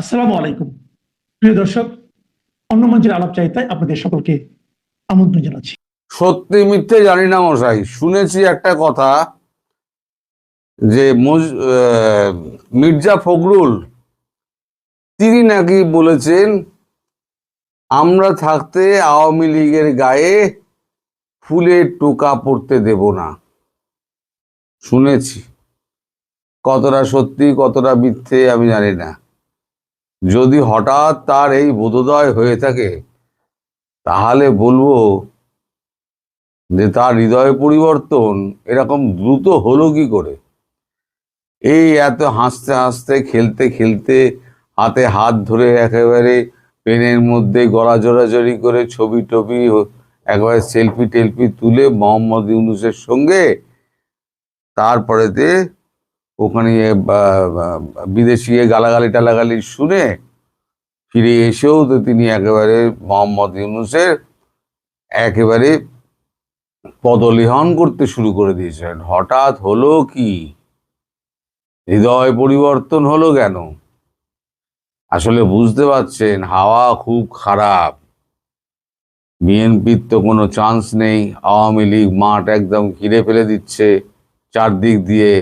আসসালামু আলাইকুম। প্রিয় দর্শক অন্য মঞ্চের আলাপ চাইতায় আপনাদের সকলকে আমন্ত্রণ জানাচ্ছি। সত্যি মিথ্যে জানি না মশাই, শুনেছি একটা কথা যে মির্জা ফখরুল, তিনি নাকি বলেছেন, আমরা থাকতে আওয়ামী লীগের গায়ে ফুলের টোকা পড়তে দেব না। শুনেছি। কতটা সত্যি, কতটা মিথ্যে আমি জানি না। যদি হঠাৎ তার এই বোধোদয় হয়ে থাকে, তাহলে বলব যে তার হৃদয় পরিবর্তন এরকম দ্রুত হলো কি করে? এই এত হাসতে হাসতে, খেলতে খেলতে, হাতে হাত ধরে একেবারে পেনের মধ্যে গলা জোড়াজড়ি করে ছবি টবি একেবারে সেলফি টেলফি তুলে মোহাম্মদ ইউনুসের সঙ্গে, তারপরেতে ওখানে বিদেশি গালাগালি টালাগালি শুনে ফিরে এসেও তো তিনি একেবারে মোহাম্মদ ইউনুসের একেবারে পদলিহন করতে শুরু করে দিয়েছেন হঠাৎ হলো কি? হৃদয় পরিবর্তন হলো কেন? আসলে বুঝতে পারছেন, হাওয়া খুব খারাপ। বিএনপির তো কোনো চান্স নেই। আওয়ামী লীগ মাঠ একদম ঘিরে ফেলে দিচ্ছে চারদিক দিয়ে।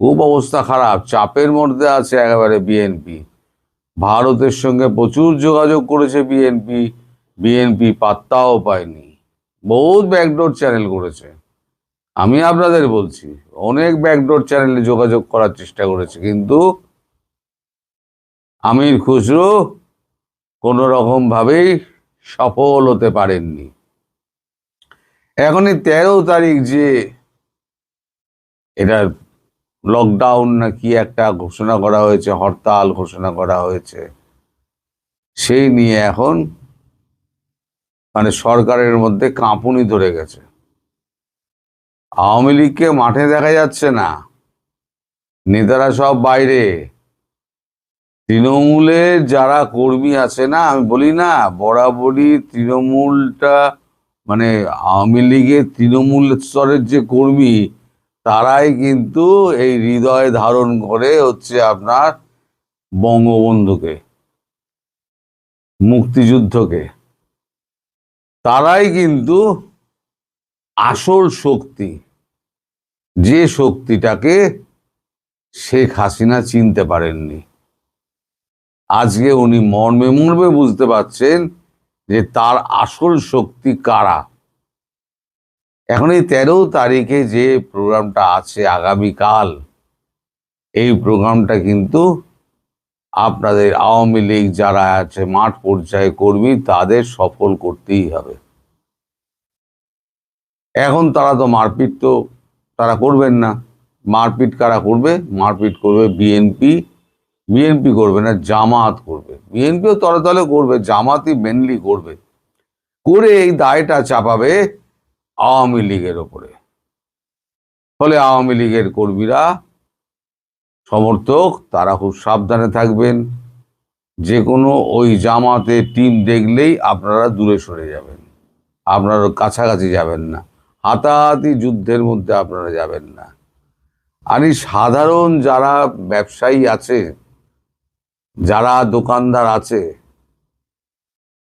খুব অবস্থা খারাপ। চাপের মধ্যে আছে একেবারে বিএনপি। ভারতের সঙ্গে প্রচুর যোগাযোগ করেছে বিএনপি। বিএনপি পাত্তাও পায়নি। বহুত ব্যাকডোর চ্যানেল করেছে। আমি আপনাদের বলছি, অনেক ব্যাকডোর চ্যানেলে যোগাযোগ করার চেষ্টা করেছে, কিন্তু আমির খুসরো কোনো রকম ভাবেই সফল হতে পারেননি। এখন এই তেরো তারিখ যে এটা লকডাউন নাকি একটা ঘোষণা করা হয়েছে, হরতাল ঘোষণা করা হয়েছে। সেই নিয়ে এখন মানে সরকারের মধ্যে কাঁপুনি ধরে গেছে। আওয়ামী লীগকে মাঠে দেখা যাচ্ছে না। নেতারা সব বাইরে। তৃণমূলের যারা কর্মী আছে না, আমি বলি না, বরাবরই তৃণমূলটা মানে আওয়ামী লীগের তৃণমূল স্তরের যে কর্মী তারাই কিন্তু এই হৃদয় ধারণ করে হচ্ছে আপনার বঙ্গবন্ধুকে, মুক্তিযুদ্ধকে। তারাই কিন্তু আসল শক্তি, যে শক্তিটাকে শেখ হাসিনা চিনতে পারেননি। আজকে উনি মর্মে মর্মে বুঝতে পারছেন যে তার আসল শক্তি কারা? এখন এই তেরো তারিখে যে প্রোগ্রামটা আছে আগামীকাল, এই প্রোগ্রামটা কিন্তু আপনাদের আওয়ামী লীগ যারা আছে, মাঠ পর্যায়ে কর্মী, তাদের সফল করতেই হবে। এখন তারা তো মারপিট তো তারা করবেন না। মারপিট কারা করবে? মারপিট করবে বিএনপি। বিএনপি করবে না, জামাত করবে। বিএনপিও তলে তলে করবে, জামাতই মেনলি করবে। করে এই দায়টা চাপাবে আওয়ামী লীগের ওপরে। ফলে আওয়ামী লীগের কর্মীরা, সমর্থক, তারা খুব সাবধানে থাকবেন। যে কোনো ওই জামাতে টিম দেখলেই আপনারা দূরে সরে যাবেন। আপনারা কাছাকাছি যাবেন না। হাতাহাতি যুদ্ধের মধ্যে আপনারা যাবেন না। আর এই সাধারণ যারা ব্যবসায়ী আছে, যারা দোকানদার আছে,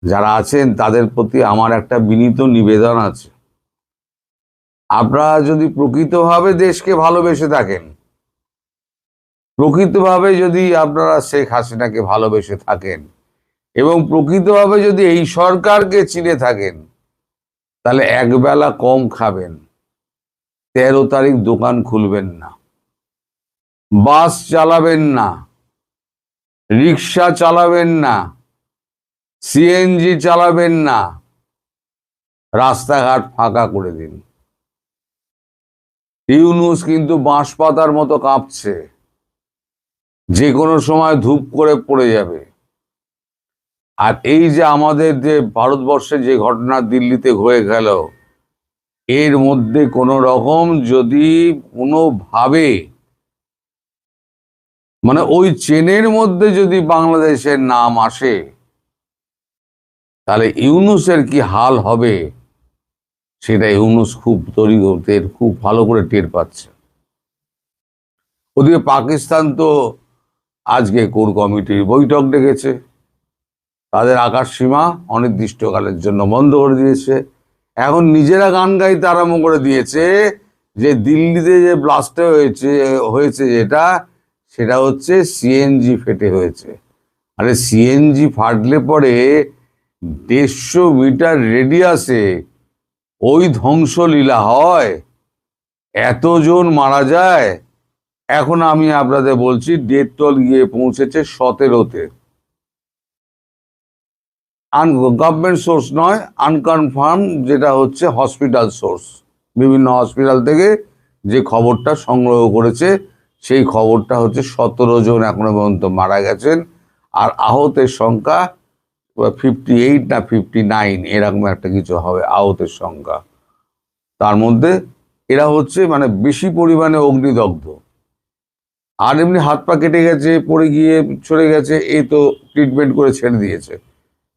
যারা আছেন, তাদের প্রতি আমার একটা বিনীত নিবেদন আছে। আপনারা যদি প্রকৃতভাবে দেশকে ভালোবেসে থাকেন, প্রকৃতভাবে যদি আপনারা শেখ হাসিনাকে ভালোবেসে থাকেন এবং প্রকৃতভাবে যদি এই সরকারকে চিনে থাকেন, তাহলে একবেলা কম খাবেন। তেরো তারিখ দোকান খুলবেন না, বাস চালাবেন না, রিক্সা চালাবেন না, সিএনজি চালাবেন না, রাস্তাঘাট ফাঁকা করে দিন। ইউনুস কিন্তু বাঁশ পাতার মতো কাঁপছে। যে কোনো সময় ধূপ করে পড়ে যাবে। আর এই যে আমাদের যে ভারতবর্ষে যে ঘটনা দিল্লিতে হয়ে গেল, এর মধ্যে কোনো রকম যদি কোনোভাবে মানে ওই চেনের মধ্যে যদি বাংলাদেশের নাম আসে, তাহলে ইউনুসের কি হাল হবে? সেটা ইউনুস খুব তৈরি টের খুব ভালো করে টের পাচ্ছে। ওদিকে পাকিস্তান তো আজকে কোর কমিটির বৈঠক ডেকেছে। তাদের আকাশ সীমা অনির্দিষ্টকালের জন্য বন্ধ করে দিয়েছে। এখন নিজেরা গান গাইতে আরম্ভ করে দিয়েছে যে দিল্লিতে যে ব্লাস্ট হয়েছে হয়েছে যেটা, সেটা হচ্ছে সিএনজি ফেটে হয়েছে। আরে সিএনজি ফাটলে পরে দেড়শো মিটার রেডিয়াসে ওই ধ্বংসলীলা হয়। এতজন মারা যায়। এখন আমি আপনাদের বলছি ডেথ টোল গিয়ে পৌঁছেছে সতেরোতে। আন গভর্নমেন্ট সোর্স নয় আনকনফার্ম যেটা হচ্ছে হসপিটাল সোর্স বিভিন্ন হসপিটাল থেকে যে খবরটা সংগ্রহ করেছে, সেই খবরটা হচ্ছে সতেরো জন এখনও পর্যন্ত মারা গেছেন। আর আহতের সংখ্যা ফিফটি এইট না ফিফটি নাইন এরকম একটা কিছু হবে আহতের সংখ্যা। তার মধ্যে এরা হচ্ছে মানে বেশি পরিমাণে অগ্নিদগ্ধ। আর এমনি হাত পা কেটে গেছে, পড়ে গিয়ে চলে গেছে এই তো ট্রিটমেন্ট করে ছেড়ে দিয়েছে।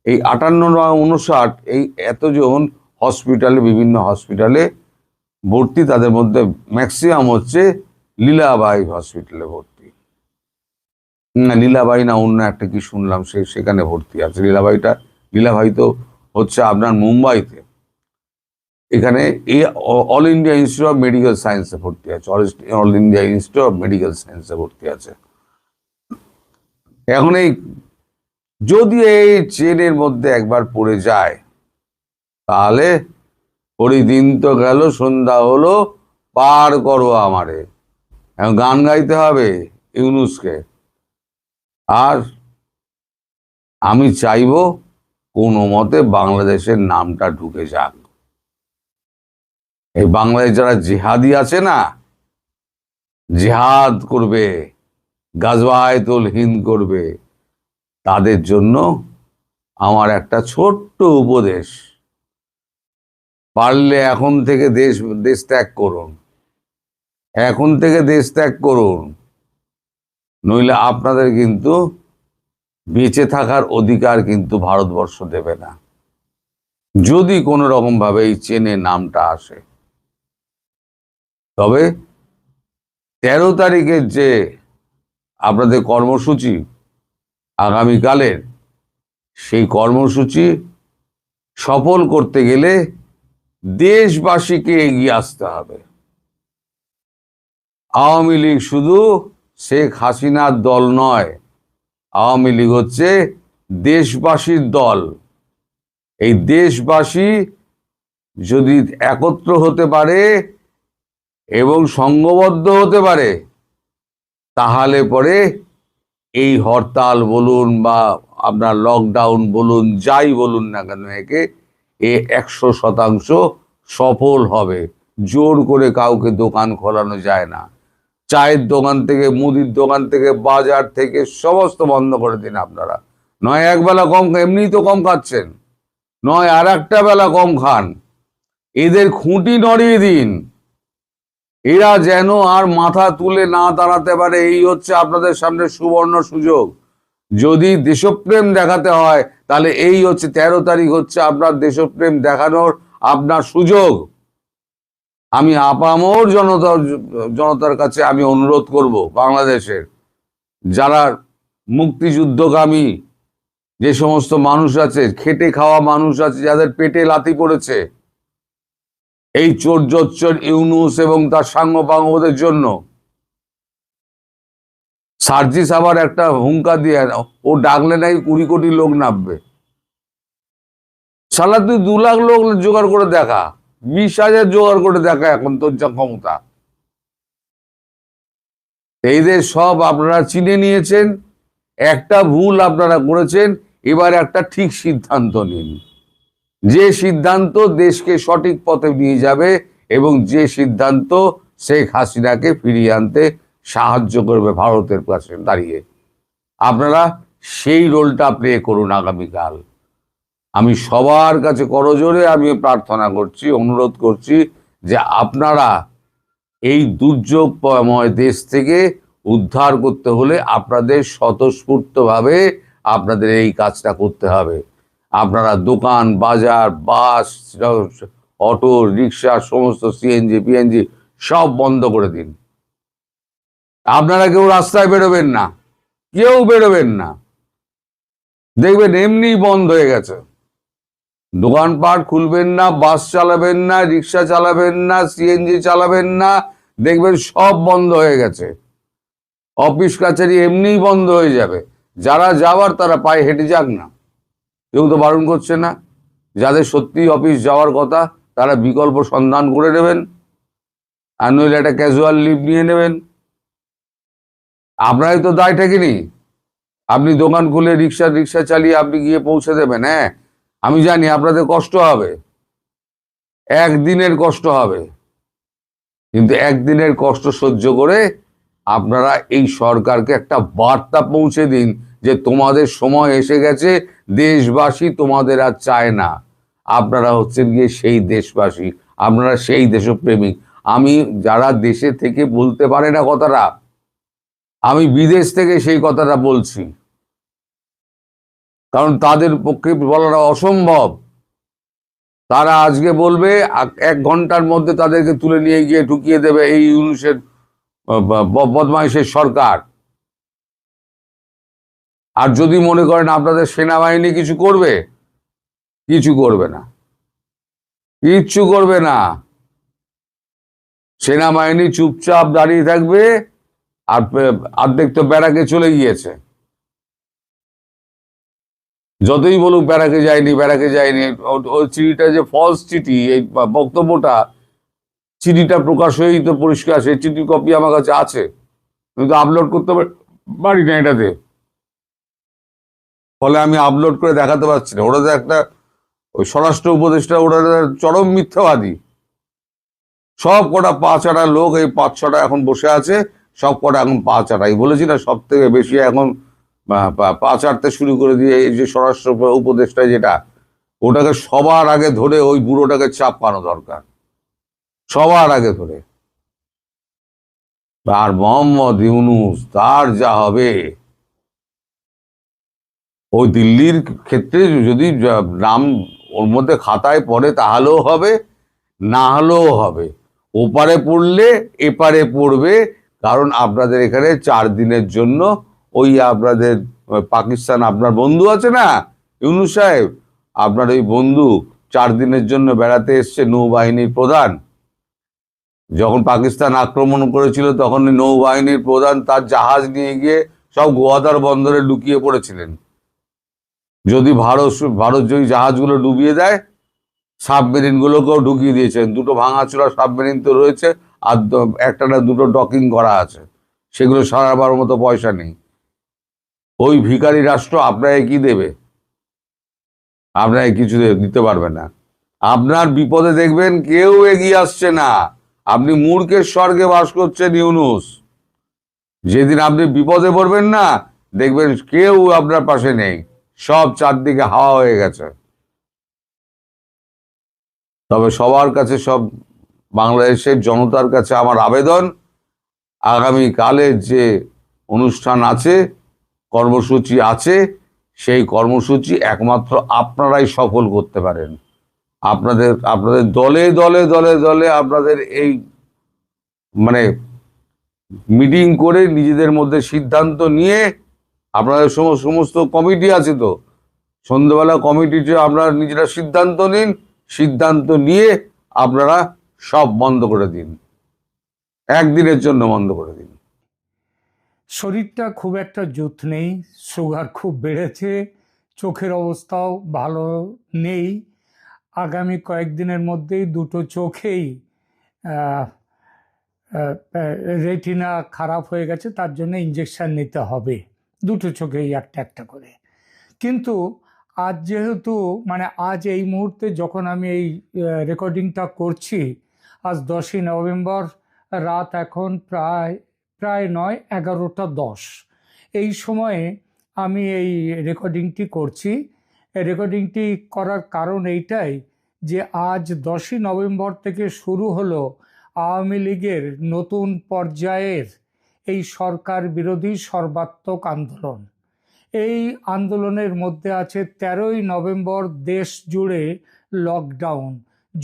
এই আটান্ন বা উনষাট এই এতজন হসপিটালে বিভিন্ন হসপিটালে ভর্তি, তাদের মধ্যে ম্যাক্সিমাম হচ্ছে লীলাবাই হসপিটালে ভর্তি। লীলাবাই না, অন্য একটা কি শুনলাম, সে সেখানে ভর্তি আছে। লীলাবাইটা, লীলাবাই তো হচ্ছে আপনার মুম্বাইতে। এখানে A all India institute of medical সায়েন্সে ভর্তি আছে। All India institute of medical সায়েন্সে ভর্তি আছে। এখন এই, যদি এই চেনের মধ্যে একবার পড়ে যায়, তাহলে দিন তো গেল, সন্ধ্যা হলো, পার করো আমারে। এখন গান গাইতে হবে ইউনুসকে। আর আমি চাইব কোনো মতে বাংলাদেশের নামটা ঢুকে যাক। এই বাংলাদেশ যারা জিহাদি আছে না, জিহাদ করবে, গাজওয়ায়তুল হিন্দ করবে, তাদের জন্য আমার একটা ছোট্ট উপদেশ। পারলে এখন থেকে দেশ দেশ ত্যাগ করুন। এখন থেকে দেশ ত্যাগ করুন। নইলে আপনাদের কিন্তু বেঁচে থাকার অধিকার কিন্তু ভারতবর্ষ দেবে না। যদি কোনো রকম ভাবে এই চেনে নামটা আসে। তবে তেরো তারিখের যে আপনাদের কর্মসূচি আগামীকালের, সেই কর্মসূচি সফল করতে গেলে দেশবাসীকে এগিয়ে আসতে হবে। আওয়ামী লীগ শুধু শেখ হাসিনার দল নয়। আওয়ামী লীগ হচ্ছে দেশবাসীর দল। এই দেশবাসী যদি একত্র হতে পারে এবং সংঘবদ্ধ হতে পারে, তাহলে পরে এই হরতাল বলুন বা আপনার লকডাউন বলুন, যাই বলুন না কেন, একে এ একশো শতাংশ সফল হবে। জোর করে কাউকে দোকান খোলানো যায় না। চায়ের দোকান থেকে, মুদির দোকান থেকে, বাজার থেকে, সমস্ত বন্ধ করে দিন আপনারা। নয় এক বেলা কম এমনিই তো কম খাচ্ছেন। নয় আর একটা বেলা কম খান। এদের খুঁটি নড়িয়ে দিন। এরা যেন আর মাথা তুলে না দাঁড়াতে পারে, এই হচ্ছে আপনাদের সামনে সুবর্ণ সুযোগ। যদি দেশপ্রেম দেখাতে হয়, তাহলে এই হচ্ছে, তেরো তারিখ হচ্ছে আপনার দেশপ্রেম দেখানোর আপনার সুযোগ। আমি আপামর জনতার জনতার কাছে আমি অনুরোধ করব বাংলাদেশের যারা মুক্তিযুদ্ধকামী যে সমস্ত মানুষ আছে, খেটে খাওয়া মানুষ আছে, যাদের পেটে লাথি পড়েছে, এই চোর জোচ্চর ইউনুস এবং তার সাঙ্গপাঙ্গদের জন্য সার্জিস আবার একটা হুঙ্কা দিয়ে, ও ডাকলে নাই কুড়ি কোটি লোক নামবে। সালা তুই দু লাখ লোক জোগাড় করে দেখা। বিশ হাজার জোগাড় করে দেখা এখন তোর যা ক্ষমতা। এইদের সব আপনারা চিনে নিয়েছেন, একটা ভুল আপনারা করেছেন, এবার একটা ঠিক সিদ্ধান্ত নিন। যে সিদ্ধান্ত দেশকে সঠিক পথে নিয়ে যাবে এবং যে সিদ্ধান্ত শেখ হাসিনাকে ফিরিয়ে আনতে সাহায্য করবে ভারতের কাছে দাঁড়িয়ে। আপনারা সেই রোলটা প্লে করুন আগামীকাল। আমি সবার কাছে করজোরে আমি প্রার্থনা করছি, অনুরোধ করছি যে আপনারা এই দুর্যোগময় দেশ থেকে উদ্ধার করতে হলে আপনাদের স্বতঃস্ফূর্তভাবে আপনাদের এই কাজটা করতে হবে। আপনারা দোকান, বাজার, বাস, অটো, রিক্সা, সমস্ত সিএনজি পিএনজি সব বন্ধ করে দিন। আপনারা কেউ রাস্তায় বেরোবেন না, কেউ বেরোবেন না। দেখবেন এমনি বন্ধ হয়ে গেছে। দোকানপাট খুলবেন না, বাস চালাবেন না, রিক্সা চালাবেন না সিএনজি চালাবেন না, দেখবেন সব বন্ধ হয়ে গেছে। অফিস কাছারি এমনিই বন্ধ হয়ে যাবে। যারা যাওয়ার তারা পায়ে হেঁটে যাক না। কেউ তো বারণ করছে না। যাদের সত্যি অফিস যাওয়ার কথা, তারা বিকল্প সন্ধান করে নেবেন আর নইলে একটা ক্যাজুয়াল লিভ নিয়ে নেবেন। আপনারই তো দায়টা নি আপনি দোকান খুলে রিক্সা রিক্সা চালিয়ে আপনি গিয়ে পৌঁছে দেবেন হ্যাঁ? আমি জানি আপনাদের কষ্ট হবে। একদিনের কষ্ট হবে। কিন্তু একদিনের কষ্ট সহ্য করে আপনারা এই সরকারকে একটা বার্তা পৌঁছে দিন যে তোমাদের সময় এসে গেছে, দেশবাসী তোমাদের আর চায় না। আপনারা হচ্ছেন গিয়ে সেই দেশবাসী, আপনারা সেই দেশপ্রেমিক। আমি যারা দেশে থেকে বলতে পারে না কথাটা, আমি বিদেশ থেকে সেই কথাটা বলছি। কারণ তাদের পক্ষে বলাটা অসম্ভব। তারা আজকে বলবে এক ঘণ্টার মধ্যে তাদেরকে তুলে নিয়ে গিয়ে ঢুকিয়ে দেবে এই ইউনুসের বদমাইশের সরকার। আর যদি মনে করেন আপনাদের সেনাবাহিনী কিছু করবে কিছু করবে না। কিচ্ছু করবে না। সেনাবাহিনী চুপচাপ দাঁড়িয়ে থাকবে, আর অর্ধেক তো ব্যারাকে চলে গিয়েছে। যতই বলুক ব্যারাকে যায়নি ব্যারাকে যায়নি ওই চিঠিটা যে ফলস চিঠি, এই বক্তব্যটা, চিঠিটা প্রকাশ হয়েই তো পরিষ্কার, সেই চিঠির কপি আমার কাছে আছে। কিন্তু আপলোড করতে পারি না এটাতে। ফলে আমি আপলোড করে দেখাতে পারছি না। ওরা তো একটা, ওই স্বরাষ্ট্র উপদেষ্টা ওরা চরম মিথ্যাবাদী। সব কটা পা চাটা লোক এই পাঁচ ছটা এখন বসে আছে, সব কটা এখন পা চাটাই বলেছি না সব থেকে বেশি এখন পা- পা শুরু করে দিয়ে এই যে স্বরাষ্ট্র উপদেষ্টা যেটা, ওটাকে সবার আগে ধরে ওই বুড়োটাকে চাপ পানো দরকার। সবার আগে ধরে। আর মোহাম্মদ ইউনুস, তার যা হবে, ওই দিল্লির ক্ষেত্রে যদি নাম ওর মধ্যে খাতায় পড়ে, তাহলেও হবে, না হলেও হবে। ওপারে পড়লে, এপারে পড়বে, কারণ আপনাদের এখানে চার দিনের জন্য ওই আপনাদের পাকিস্তান আপনার বন্ধু আছে না? ইউনু সাহেব, আপনার ওই বন্ধু চার দিনের জন্য বেড়াতে এসছে নৌবাহিনীর প্রধান। যখন পাকিস্তান আক্রমণ করেছিল তখন নৌবাহিনীর প্রধান তার জাহাজ নিয়ে গিয়ে সব গোয়াদার বন্দরে লুকিয়ে পড়েছিলেন। যদি ভারত ভারত যদি জাহাজগুলো ডুবিয়ে দেয় সাবমেরিন গুলোকেও ঢুকিয়ে দিয়েছেন। দুটো ভাঙা ভাঙাচোরা সাবমেরিন তো রয়েছে, আর একটা না দুটো ডকিং করা আছে। সেগুলো সারাবার মতো পয়সা নেই। ওই ভিখারি রাষ্ট্র আপনাকে কি দেবে? আপনাকে কিছু দিতে পারবে না। আপনার বিপদে দেখবেন কেউ এগিয়ে আসছে না। আপনি মূর্খের স্বর্গে বাস করছেন ইউনুস। যেদিন আপনি বিপদে পড়বেন না, দেখবেন কেউ আপনার পাশে নেই। সব চারদিকে হাওয়া হয়ে গেছে। তবে সবার কাছে সব বাংলাদেশের জনতার কাছে আমার আবেদন আগামী কালের যে অনুষ্ঠান আছে কর্মসূচি আছে, সেই কর্মসূচি একমাত্র আপনারাই সফল করতে পারেন। আপনাদের আপনাদের দলে দলে দলে দলে আপনাদের এই মানে মিটিং করে নিজেদের মধ্যে সিদ্ধান্ত নিয়ে আপনাদের সম- সমস্ত কমিটি আছে তো, সন্ধ্যেবেলা কমিটিতে আপনারা নিজেরা সিদ্ধান্ত নিন, সিদ্ধান্ত নিয়ে আপনারা সব বন্ধ করে দিন। একদিনের জন্য বন্ধ করে দিন। শরীরটা খুব একটা জুত নেই সুগার খুব বেড়েছে, চোখের অবস্থাও ভালো নেই। আগামী কয়েকদিনের মধ্যেই দুটো চোখেই রেটিনা খারাপ হয়ে গেছে, তার জন্য ইঞ্জেকশান নিতে হবে। দুটো চোখেই একটা একটা করে। কিন্তু আজ যেহেতু মানে আজ এই মুহূর্তে যখন আমি এই রেকর্ডিংটা করছি, আজ দশই নভেম্বর, রাত এখন প্রায় প্রায় নয়, এগারোটা দশ। এই সময়ে আমি এই রেকর্ডিংটি করছি। রেকর্ডিংটি করার কারণ এইটাই যে আজ দশই নভেম্বর থেকে শুরু হলো আওয়ামী লীগের নতুন পর্যায়ের এই সরকার বিরোধী সর্বাত্মক আন্দোলন। এই আন্দোলনের মধ্যে আছে তেরোই নভেম্বর দেশ জুড়ে লকডাউন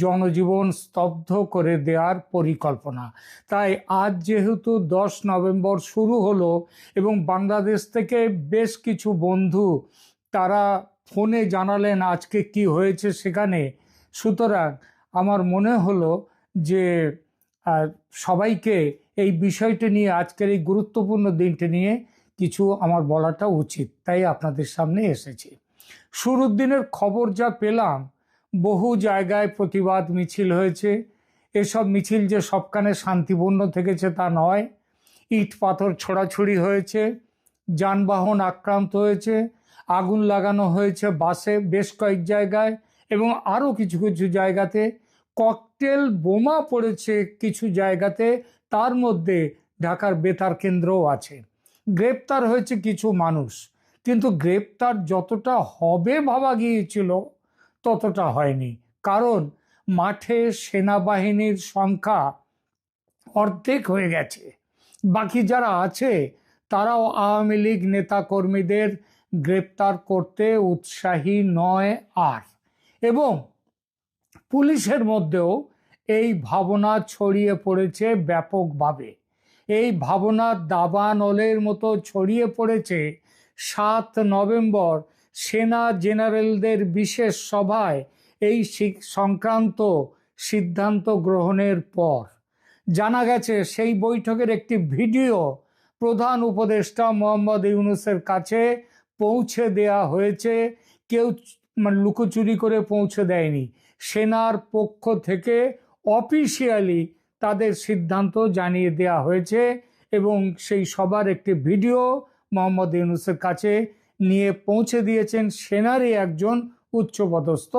জনজীবন স্তব্ধ করে দেওয়ার পরিকল্পনা। তাই আজ যেহেতু দশ নভেম্বর শুরু হলো এবং বাংলাদেশ থেকে বেশ কিছু বন্ধু তারা ফোনে জানালেন আজকে কি হয়েছে সেখানে, সুতরাং আমার মনে হলো যে সবাইকে এই বিষয়টি নিয়ে আজকের এই গুরুত্বপূর্ণ দিনটি নিয়ে কিছু আমার বলাটা উচিত, তাই আপনাদের সামনে এসেছি। শুরুর দিনের খবর যা পেলাম বহু জায়গায় প্রতিবাদ মিছিল হয়েছে। এসব মিছিল যে সবখানে শান্তিপূর্ণ থেকেছে তা নয়। ইট পাথর ছোড়াছুড়ি হয়েছে, যানবাহন আক্রান্ত হয়েছে, আগুন লাগানো হয়েছে বাসে বেশ কয়েক জায়গায় এবং আরও কিছু কিছু জায়গাতে। ককটেল বোমা পড়েছে কিছু জায়গাতে, তার মধ্যে ঢাকার বেতার কেন্দ্রও আছে। গ্রেপ্তার হয়েছে কিছু মানুষ, কিন্তু গ্রেপ্তার যতটা হবে ভাবা গিয়েছিল ততটা হয়নি। কারণ মাঠে সেনাবাহিনীর সংখ্যা অর্ধেক হয়ে গেছে। বাকি যারা আছে, তারাও আওয়ামী লীগ নেতাকর্মীদের গ্রেপ্তার করতে উৎসাহী নয় আর। এবং পুলিশের মধ্যেও এই ভাবনা ছড়িয়ে পড়েছে ব্যাপকভাবে। এই ভাবনা দাবানলের মতো ছড়িয়ে পড়েছে সাত নভেম্বর সেনা জেনারেলদের বিশেষ সভায় এই সংক্রান্ত সিদ্ধান্ত গ্রহণের পর জানা গেছে, সেই বৈঠকের একটি ভিডিও প্রধান উপদেষ্টা মোহাম্মদ ইউনুসের কাছে পৌঁছে দেয়া হয়েছে। কেউ মানে লুকোচুরি করে পৌঁছে দেয়নি। সেনার পক্ষ থেকে অফিসিয়ালি তাদের সিদ্ধান্ত জানিয়ে দেয়া হয়েছে এবং সেই সবার একটি ভিডিও মোহাম্মদ ইউনুসের কাছে নিয়ে পৌঁছে দিয়েছেন সেনারই একজন উচ্চপদস্থ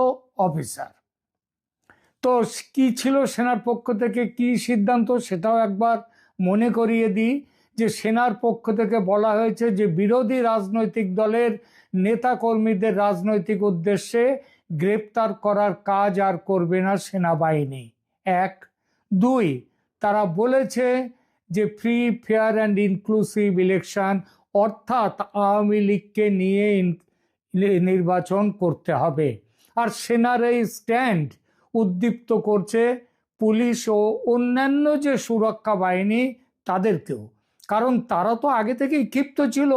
অফিসার। তো কি ছিল সেনার পক্ষ থেকে কি সিদ্ধান্ত সেটাও একবার মনে করিয়ে দিই যে সেনার পক্ষ থেকে বলা হয়েছে যে বিরোধী রাজনৈতিক দলের নেতাকর্মীদের রাজনৈতিক উদ্দেশ্যে গ্রেপ্তার করার কাজ আর করবে না সেনাবাহিনী। এক। দুই, তারা বলেছে যে free fair and inclusive election অর্থাৎ আওয়ামী লীগকে নিয়ে নির্বাচন করতে হবে। আর সেনার এই স্ট্যান্ড উদ্দীপ্ত করছে পুলিশ ও অন্যান্য যে সুরক্ষা বাহিনী, তাদেরকেও। কারণ তারা তো আগে থেকেই ক্ষিপ্ত ছিল।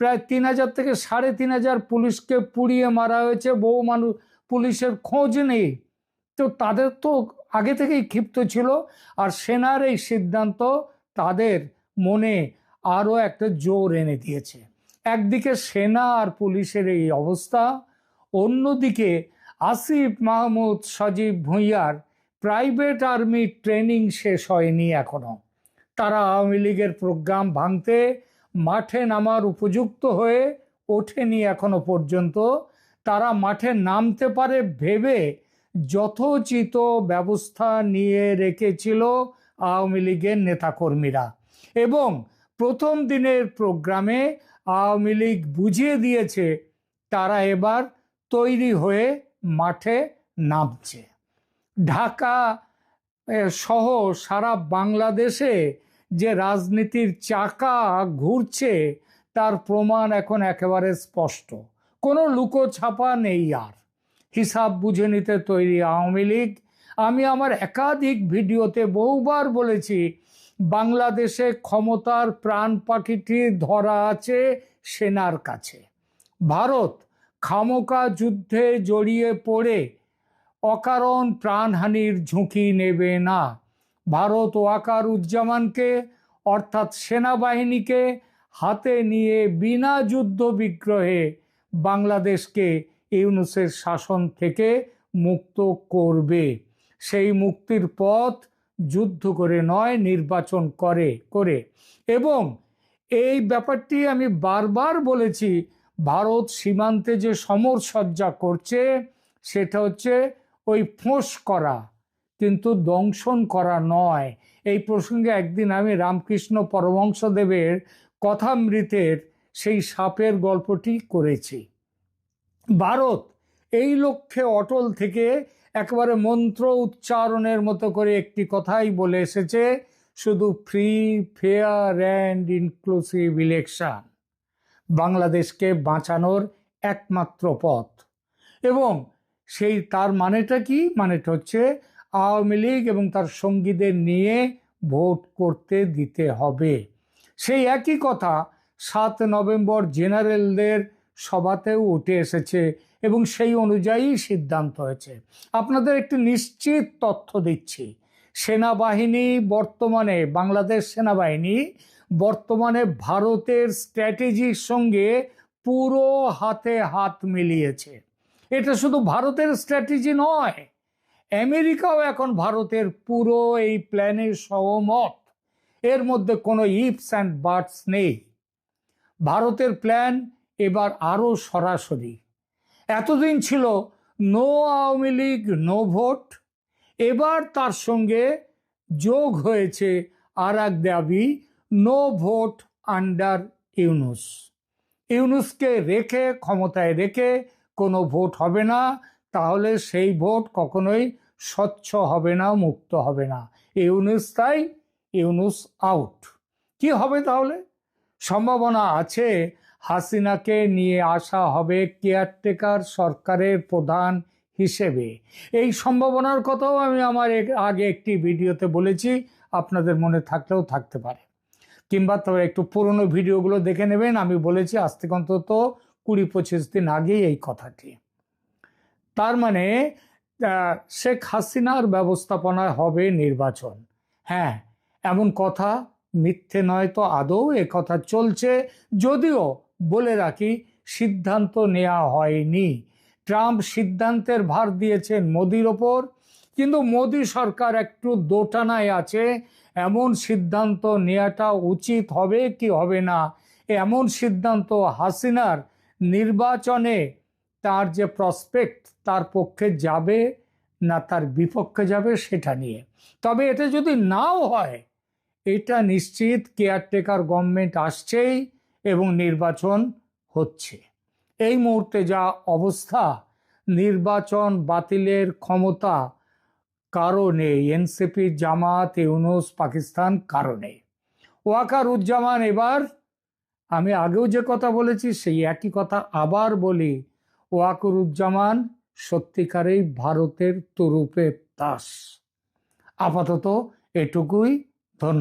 প্রায় তিন হাজার থেকে সাড়ে তিন হাজার পুলিশকে পুড়িয়ে মারা হয়েছে, বহু মানুষ পুলিশের খোঁজ নেই। তো তাদের তো আগে থেকেই ক্ষিপ্ত ছিল। আর সেনার এই সিদ্ধান্ত তাদের মনে আরও একটা জোর এনে দিয়েছে। একদিকে সেনা আর পুলিশের এই অবস্থা, অন্যদিকে আসিফ মাহমুদ, সজীব ভুঁইয়ার প্রাইভেট আর্মি ট্রেনিং শেষ হয়নি এখনও তারা আওয়ামী লীগের প্রোগ্রাম ভাঙতে মাঠে নামার উপযুক্ত হয়ে ওঠেনি এখনও পর্যন্ত। তারা মাঠে নামতে পারে ভেবে যথোচিত ব্যবস্থা নিয়ে রেখেছিল আওয়ামী লীগের নেতাকর্মীরা। এবং প্রথম দিনের প্রোগ্রামে আওয়ামী লীগ বুঝিয়ে দিয়েছে, তারা এবার তৈরি হয়ে মাঠে নামছে। ঢাকা সহ সারা বাংলাদেশে যে রাজনীতির চাকা ঘুরছে, তার প্রমাণ এখন একেবারে স্পষ্ট। কোনো লুকোছাপা নেই আর। হিসাব বুঝে নিতে তৈরি আওয়ামী লীগ। আমি আমার একাধিক ভিডিওতে বহুবার বলেছি বাংলাদেশে ক্ষমতার প্রাণ পাখিটি ধরা আছে সেনার কাছে। ভারত খামোকা যুদ্ধে জড়িয়ে পড়ে, অকারণ প্রাণহানির ঝুঁকি নেবে না। ভারত ওয়াকার উজ্জামানকে অর্থাৎ সেনাবাহিনীকে, হাতে নিয়ে বিনা যুদ্ধ বিগ্রহে বাংলাদেশকে ইউনুসের শাসন থেকে মুক্ত করবে। সেই মুক্তির পথ যুদ্ধ করে, নয়, নির্বাচন করে করে। এবং এই ব্যাপারটি আমি বারবার বলেছি, ভারত সীমান্তে যে সমরসজ্জা করছে, সেটা হচ্ছে ওই ফোঁস করা, কিন্তু দংশন করা নয়। এই প্রসঙ্গে একদিন আমি রামকৃষ্ণ পরমংশদেবের কথামৃতের সেই সাপের গল্পটি করেছি। ভারত এই লক্ষ্যে অটল থেকে একেবারে মন্ত্র উচ্চারণের মতো করে একটি কথাই বলে এসেছে, শুধু free fair and inclusive election বাংলাদেশকে বাঁচানোর একমাত্র পথ। এবং সেই তার মানেটা কি? মানেটা হচ্ছে আওয়ামী লীগ এবং তার সঙ্গীদের নিয়ে ভোট করতে দিতে হবে। সেই একই কথা সাত নভেম্বর জেনারেলদের সভাতেও উঠে এসেছে এবং সেই অনুযায়ী সিদ্ধান্ত হয়েছে। আপনাদের একটি নিশ্চিত তথ্য দিচ্ছি। সেনাবাহিনী বর্তমানে, বাংলাদেশ সেনাবাহিনী বর্তমানে ভারতের স্ট্র্যাটেজির সঙ্গে পুরো হাতে হাত মিলিয়েছে। এটা শুধু ভারতের স্ট্র্যাটেজি নয়, আমেরিকাও এখন ভারতের পুরো এই প্ল্যানে সহমত। এর মধ্যে কোনো ইফস অ্যান্ড বাটস নেই। ভারতের প্ল্যান এবার আরও সরাসরি। এতদিন ছিল no Awami League no vote এবার তার সঙ্গে যোগ হয়েছে আর এক দাবি নো ভোট আন্ডার ইউনুস। ইউনুসকে রেখে, ক্ষমতায় রেখে কোনো ভোট হবে না, তাহলে সেই ভোট কখনোই স্বচ্ছ হবে না, মুক্ত হবে না। ইউনুস তাই, ইউনুস আউট কি হবে তাহলে? সম্ভাবনা আছে হাসিনাকে নিয়ে আসা হবে কেয়ারটেকার সরকারের প্রধান হিসেবে। এই সম্ভাবনার কথাও আমি আমার আগে একটি ভিডিওতে বলেছি, আপনাদের মনে থাকলেও থাকতে পারে। কিংবা তবে একটু পুরনো ভিডিওগুলো দেখে নেবেন, আমি বলেছি আজ থেকে অন্তত কুড়ি পঁচিশ দিন আগেই এই কথাটি। তার মানে শেখ হাসিনার ব্যবস্থাপনায় হবে নির্বাচন। হ্যাঁ এমন কথা, মিথ্যে নয় তো আদৌ, এ কথা চলছে যদিও বলে রাখি, সিদ্ধান্ত নেওয়া হয়নি। ট্রাম্প সিদ্ধান্তের ভার দিয়েছেন মোদির ওপর, কিন্তু মোদি সরকার একটু দোটানায় আছে। এমন সিদ্ধান্ত নেওয়াটা উচিত হবে কি হবে না? এমন সিদ্ধান্ত হাসিনার নির্বাচনে তার যে প্রসপেক্ট তার পক্ষে যাবে না, তার বিপক্ষে যাবে সেটা নিয়ে। তবে এটা যদি নাও হয়, এটা নিশ্চিত কেয়ারটেকার গভর্নমেন্ট আসছেই। এবং নির্বাচন হচ্ছে। এই মুহূর্তে যা অবস্থা, নির্বাচন বাতিলের ক্ষমতা কারণে এনসিপি জামাত ইউনুস, পাকিস্তান কারণে ওয়াকার উজ্জামান এবার আমি আগেও যে কথা বলেছি, সেই একই কথা আবার বলি, ওয়াকুরুজ্জামান সত্যিকারেই ভারতের তরুপের দাস। আপাতত এটুকুই ধন্যবাদ।